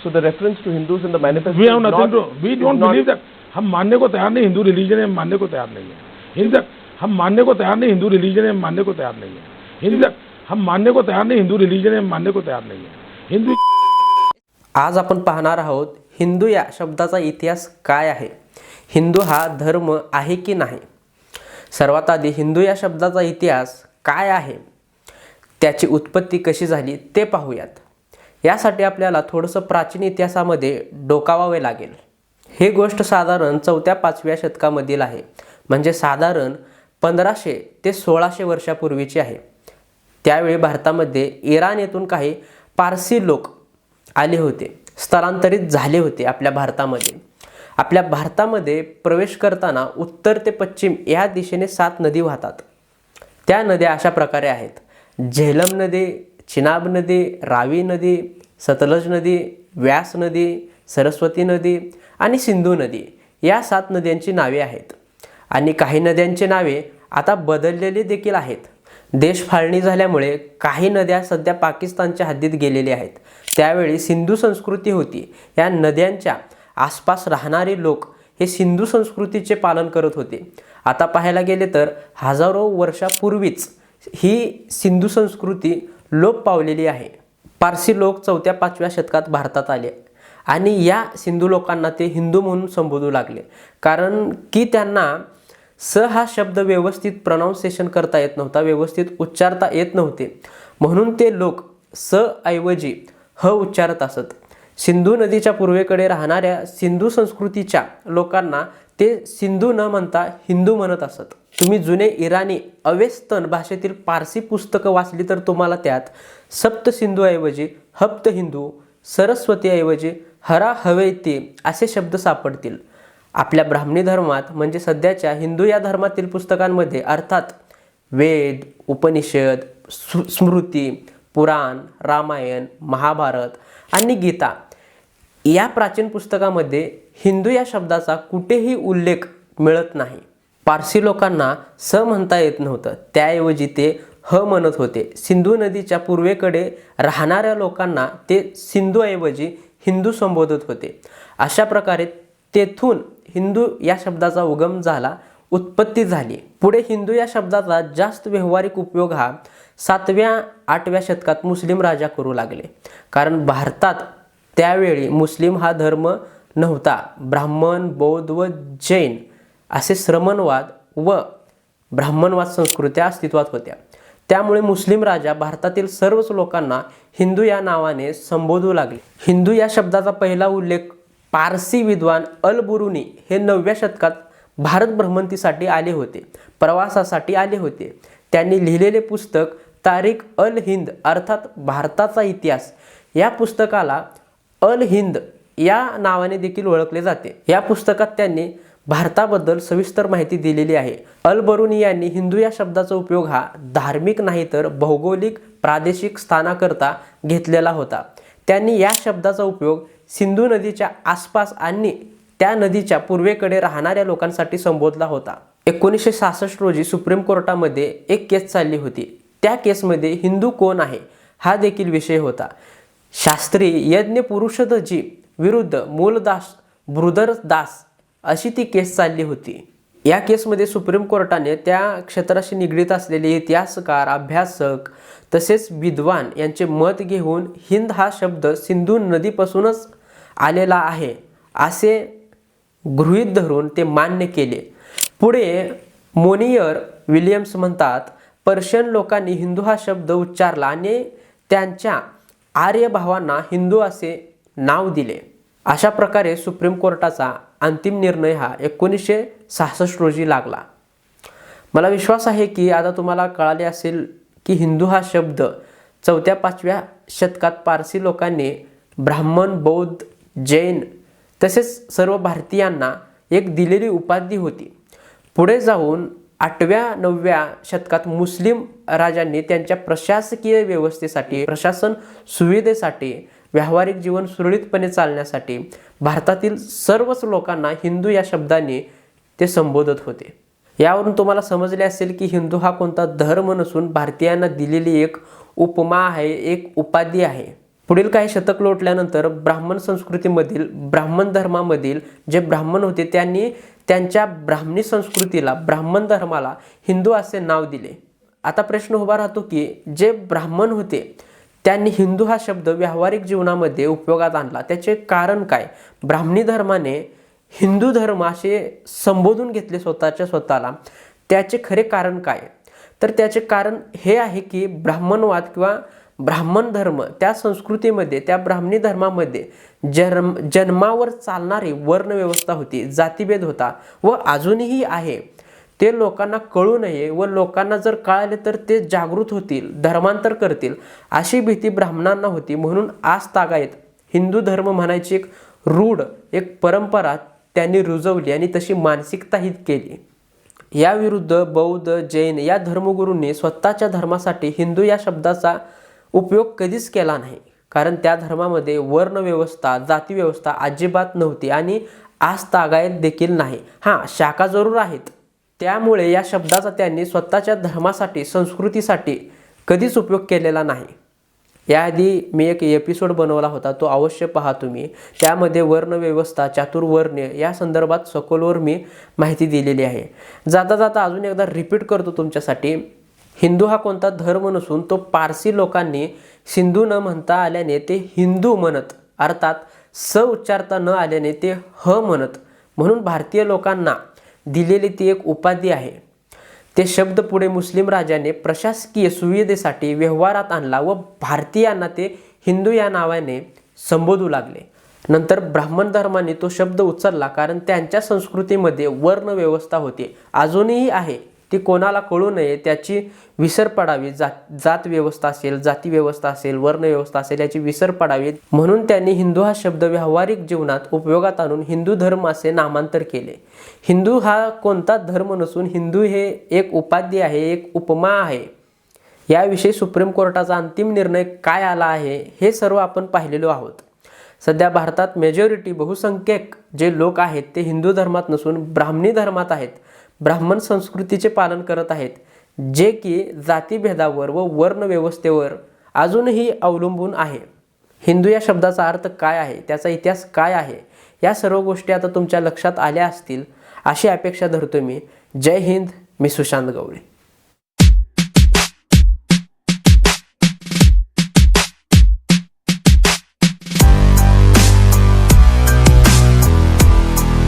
So the reference to Hindus in the manifesto we have is nothing not, to we is don't not- believe that हम मानने को तैयार नहीं Hindu religion है मानने को तैयार नहीं है। Fact, हम मानने को तैयार नहीं हिंदू रिलीजन है मानने को तैयार नहीं है। Fact, हम मानने को तैयार नहीं हिंदू रिलीजन है हम मानने को तैयार नहीं है। हिंदू आज आपण पाहणार आहोत हिंदू या शब्दाचा इतिहास काय आहे? हिंदू हा धर्म आहे की नाही? सर्वात आधी हिंदू या शब्दाचा इतिहास काय आहे? त्याची उत्पत्ती कशी झाली ते पाहूयात. यासाठी आपल्याला थोडंसं प्राचीन इतिहासामध्ये डोकावावे लागेल. हे गोष्ट साधारण चौथ्या पाचव्या शतकामधील आहे. म्हणजे साधारण पंधराशे ते सोळाशे वर्षापूर्वीची आहे. त्यावेळी भारतामध्ये इराण येथून काही पारसी लोक आले होते. स्थलांतरित झाले होते आपल्या भारतामध्ये. आपल्या भारतामध्ये प्रवेश करताना उत्तर ते पश्चिम या दिशेने सात नदी वाहतात. त्या नद्या अशा प्रकारे आहेत. झेलम नदी चिनाब नदी रावी नदी सतलज नदी व्यास नदी सरस्वती नदी आणि सिंधू नदी या सात नद्यांची नावे आहेत. आणि काही नद्यांची नावे आता बदललेली देखील आहेत. देश फाळणी झाल्यामुळे काही नद्या सध्या पाकिस्तानच्या हद्दीत गेलेल्या आहेत. त्यावेळी सिंधू संस्कृती होती. या नद्यांच्या आसपास राहणारे लोक हे सिंधू संस्कृतीचे पालन करत होते. आता पाहायला गेले तर हजारो वर्षापूर्वीच ही सिंधू संस्कृती लोप पावलेली आहे. पारसी लोक चौथ्या पाचव्या शतकात भारतात आले. आणि या सिंधू लोकांना ते हिंदू म्हणून संबोधू लागले. कारण की त्यांना स हा शब्द व्यवस्थित प्रनाऊन्सिएशन करता येत नव्हता व्यवस्थित उच्चारता येत नव्हते. म्हणून ते लोक स ऐवजी ह उच्चारत असत. सिंधू नदीच्या पूर्वेकडे राहणाऱ्या सिंधू संस्कृतीच्या लोकांना ते सिंधू न म्हणता हिंदू म्हणत असत. तुम्ही जुने इराणी अवेस्तन भाषेतील पारसी पुस्तकं वाचली तर तुम्हाला त्यात सप्त सिंधूऐवजी हप्त हिंदू सरस्वतीऐवजी हरा हवेती असे शब्द सापडतील. आपल्या ब्राह्मणी धर्मात म्हणजे सध्याच्या हिंदू या धर्मातील पुस्तकांमध्ये अर्थात वेद उपनिषद स्मृती पुराण रामायण महाभारत आणि गीता या प्राचीन पुस्तकामध्ये हिंदू या शब्दाचा कुठेही उल्लेख मिळत नाही. पारसी लोकांना स म्हणता येत नव्हतं. त्याऐवजी ते ह म्हणत होते. सिंधू नदीच्या पूर्वेकडे राहणाऱ्या लोकांना ते सिंधूऐवजी हिंदू संबोधत होते. अशा प्रकारे तेथून हिंदू या शब्दाचा उगम झाला उत्पत्ती झाली. पुढे हिंदू या शब्दाचा जास्त व्यावहारिक उपयोग हा सातव्या आठव्या शतकात मुस्लिम राजा करू लागले. कारण भारतात त्यावेळी मुस्लिम हा धर्म नव्हता. ब्राह्मण बौद्ध व जैन असे श्रमणवाद व ब्राह्मणवाद संस्कृत्या अस्तित्वात होत्या. त्यामुळे मुस्लिम राजा भारतातील सर्वच लोकांना हिंदू या नावाने संबोधू लागले. हिंदू या शब्दाचा पहिला उल्लेख पारसी विद्वान अल बुरुनी हे नवव्या शतकात भारत भ्रमंतीसाठी आले होते प्रवासासाठी आले होते. त्यांनी लिहिलेले पुस्तक तारीख अल हिंद अर्थात भारताचा इतिहास. या पुस्तकाला अल हिंद या नावाने देखील ओळखले जाते. या पुस्तकात त्यांनी भारताबद्दल सविस्तर माहिती दिलेली आहे. अलबरुनी यांनी हिंदू या शब्दाचा उपयोग हा धार्मिक नाही तर भौगोलिक प्रादेशिक स्थानाकरता घेतलेला होता. त्यांनी या शब्दाचा उपयोग सिंधू नदीच्या आसपास आणि त्या नदीच्या पूर्वेकडे राहणाऱ्या लोकांसाठी संबोधला होता. एकोणीसशे सहासष्ट रोजी सुप्रीम कोर्टामध्ये एक केस चालली होती. त्या केसमध्ये हिंदू कोण आहे हा देखील विषय होता. शास्त्री यज्ञ पुरुषदजी विरुद्ध मूलदास ब्रुदरदास अशी ती केस चालली होती. या केसमध्ये सुप्रीम कोर्टाने त्या क्षेत्राशी निगडीत असलेले इतिहासकार अभ्यासक तसेच विद्वान यांचे मत घेऊन हिंद हा शब्द सिंधू नदीपासूनच आलेला आहे असे गृहीत धरून ते मान्य केले. पुढे मोनियर विलियम्स म्हणतात पर्शियन लोकांनी हिंदू हा शब्द उच्चारला आणि त्यांच्या आर्य भावांना हिंदू असे नाव दिले. अशा प्रकारे सुप्रीम कोर्टाचा अंतिम निर्णय हा एकोणीसशे सहासष्ट रोजी लागला. मला विश्वास आहे की आता तुम्हाला कळाले असेल की हिंदू हा शब्द चौथ्या पाचव्या शतकात पारसी लोकांनी ब्राह्मण बौद्ध जैन तसेच सर्व भारतीयांना एक दिलेली उपाधी होती. पुढे जाऊन आठव्या नवव्या शतकात मुस्लिम राजांनी त्यांच्या प्रशासकीय व्यवस्थेसाठी प्रशासन सुविधेसाठी व्यावहारिक जीवन सुरळीतपणे चालण्यासाठी भारतातील सर्वच लोकांना हिंदू या शब्दाने ते संबोधत होते. यावरून तुम्हाला समजले असेल की हिंदू हा कोणता धर्म नसून भारतीयांना दिलेली एक उपमा आहे एक उपाधी आहे. पुढील काही शतक लोटल्यानंतर ब्राह्मण संस्कृतीमधील ब्राह्मण धर्मामधील जे ब्राह्मण होते त्यांनी त्यांच्या ब्राह्मणी संस्कृतीला ब्राह्मण धर्माला हिंदू असे नाव दिले. आता प्रश्न उभा राहतो की जे ब्राह्मण होते त्यांनी हिंदू हा शब्द व्यावहारिक जीवनामध्ये उपयोगात आणला. त्याचे कारण काय? ब्राह्मणी धर्माने हिंदू धर्म असे संबोधून घेतले स्वतःच्या स्वतःला. त्याचे खरे कारण काय? तर त्याचे कारण हे आहे की ब्राह्मणवाद किंवा ब्राह्मण धर्म त्या संस्कृतीमध्ये त्या ब्राह्मणी धर्मामध्ये जन्म जन्मावर चालणारी वर्णव्यवस्था होती जातीभेद होता व अजूनही आहे. ते लोकांना कळू नये व लोकांना जर कळाले तर ते जागृत होतील धर्मांतर करतील अशी भीती ब्राह्मणांना होती. म्हणून आज तागायत हिंदू धर्म म्हणायची एक रूढ एक परंपरा त्यांनी रुजवली आणि तशी मानसिकता ही केली. याविरुद्ध बौद्ध जैन या धर्मगुरूंनी स्वतःच्या धर्मासाठी हिंदू या शब्दाचा उपयोग कधीच केला नाही. कारण त्या धर्मामध्ये वर्णव्यवस्था जातीव्यवस्था अजिबात नव्हती आणि आज तागायत देखील नाही. हां शाखा जरूर आहेत. त्यामुळे या शब्दाचा त्यांनी स्वतःच्या धर्मासाठी संस्कृतीसाठी कधीच उपयोग केलेला नाही. याआधी मी एक एपिसोड बनवला होता तो अवश्य पहा तुम्ही. त्यामध्ये वर्णव्यवस्था चातुर्वर्ण्य या संदर्भात सखोलवर मी माहिती दिलेली आहे. जाता जाता अजून एकदा रिपीट करतो तुमच्यासाठी. हिंदू हा कोणता धर्म नसून तो पारसी लोकांनी सिंधू न म्हणता आल्याने ते हिंदू म्हणत. अर्थात स उच्चारता न आल्याने ते ह म्हणत. म्हणून भारतीय लोकांना दिलेली ती एक उपाधी आहे. ते शब्द पुढे मुस्लिम राजाने प्रशासकीय सुविधेसाठी व्यवहारात आणला व भारतीयांना ते हिंदू या नावाने संबोधू लागले. नंतर ब्राह्मण धर्माने तो शब्द उचलला कारण त्यांच्या संस्कृतीमध्ये वर्ण व्यवस्था होती. अजूनही आहे. ती कोणाला कळू नये त्याची विसर पडावी. जात जात व्यवस्था असेल जाती व्यवस्था असेल वर्ण व्यवस्था असेल याची विसर पडावी म्हणून त्यांनी हिंदू हा शब्द व्यावहारिक जीवनात उपयोगात आणून हिंदू धर्म असे नामांतर केले. हिंदू हा कोणता धर्म नसून हिंदू हे एक उपाधी आहे एक उपमा आहे. याविषयी सुप्रीम कोर्टाचा अंतिम निर्णय काय आला आहे हे सर्व आपण पाहिलेलो आहोत. सध्या भारतात मेजॉरिटी बहुसंख्यक जे लोक आहेत ते हिंदू धर्मात नसून ब्राह्मणी धर्मात आहेत. ब्राह्मण संस्कृतीचे पालन करत आहेत जे की जातीभेदावर व वर्णव्यवस्थेवर अजूनही अवलंबून आहे. हिंदू या शब्दाचा अर्थ काय आहे त्याचा इतिहास काय आहे या सर्व गोष्टी आता तुमच्या लक्षात आल्या असतील अशी अपेक्षा धरतो मी. जय हिंद मी सुशांत गवळे.